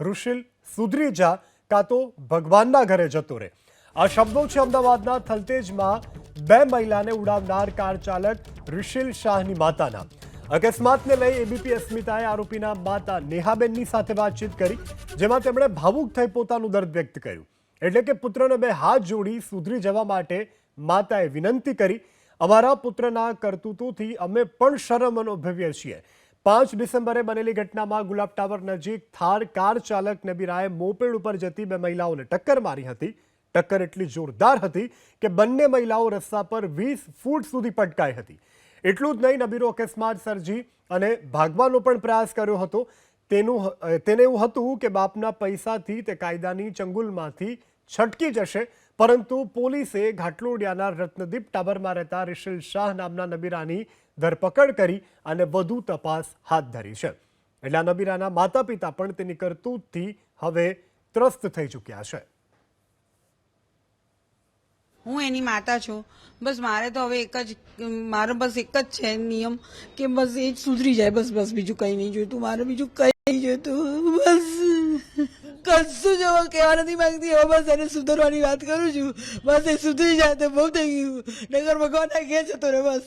ઋષિલ સુધરી જા કાં તો ભગવાનના ઘરે જતો રહે. આ શબ્દો છે અમદાવાદના થલતેજમાં બે મહિલાને ઉડાવનાર કાર ચાલક ઋષિલ શાહની માતાના. અકસ્માતને લઈ એબીપી અસ્મિતાએ આરોપીના માતા નેહાબેનની સાથે વાતચીત કરી, જેમાં તેમણે ભાવુક થઈ પોતાનું દર્દ વ્યક્ત કર્યું. એટલે કે પુત્રને બે હાથ જોડી સુધરી જવા માટે માતાએ વિનંતી કરી, અમારા પુત્રના કરતૂતોથી અમે પણ શરમ અનુભવીએ છીએ. પાંચ ડિસેમ્બરે બનેલી ઘટનામાં ગુલાબ ટાવર નજીક થાર કાર ચાલક નબીરાએ મોપેડ ઉપર જતી બે મહિલાઓને ટક્કર મારી હતી. ટક્કર એટલી જોરદાર હતી કે બંને મહિલાઓ રસ્તા પર વીસ ફૂટ સુધી પટકાઈ હતી. એટલું જ નહીં, નબીરો અકસ્માત સર્જી અને ભાગવાનો પણ પ્રયાસ કર્યો હતો. તેનું તેને એવું હતું કે બાપના પૈસાથી તે કાયદાની ચંગુલમાંથી છટકી જશે, પરંતુ પોલીસે ઘાટલોડિયાના રત્નદીપ ટાબરમાં રહેતા રિશિલ શાહ નામના નબીરાની ધરપકડ કરી અને વધુ તપાસ હાથ ધરી છે. એટલે નબીરાના માતા પિતા પણ તેની કરતૂતથી હવે ત્રસ્ત થઈ ચૂક્યા છે. હું એની માતા છું. બસ મારે તો હવે એક જ, મારો બસ એક જ છે નિયમ કે બસ એ જ સુધરી જાય. બસ બસ બીજું કંઈ નહીં. જોઈતું મારે બીજું કંઈ બસ. કશું જ હવે કહેવા નથી માંગતી. હવે બસ એને સુધરવાની વાત કરું છું. બસ એ સુધરી જાય તો બહુ થઈ ગયું. નગર ભગવાન ઘેર જતો રે બસ.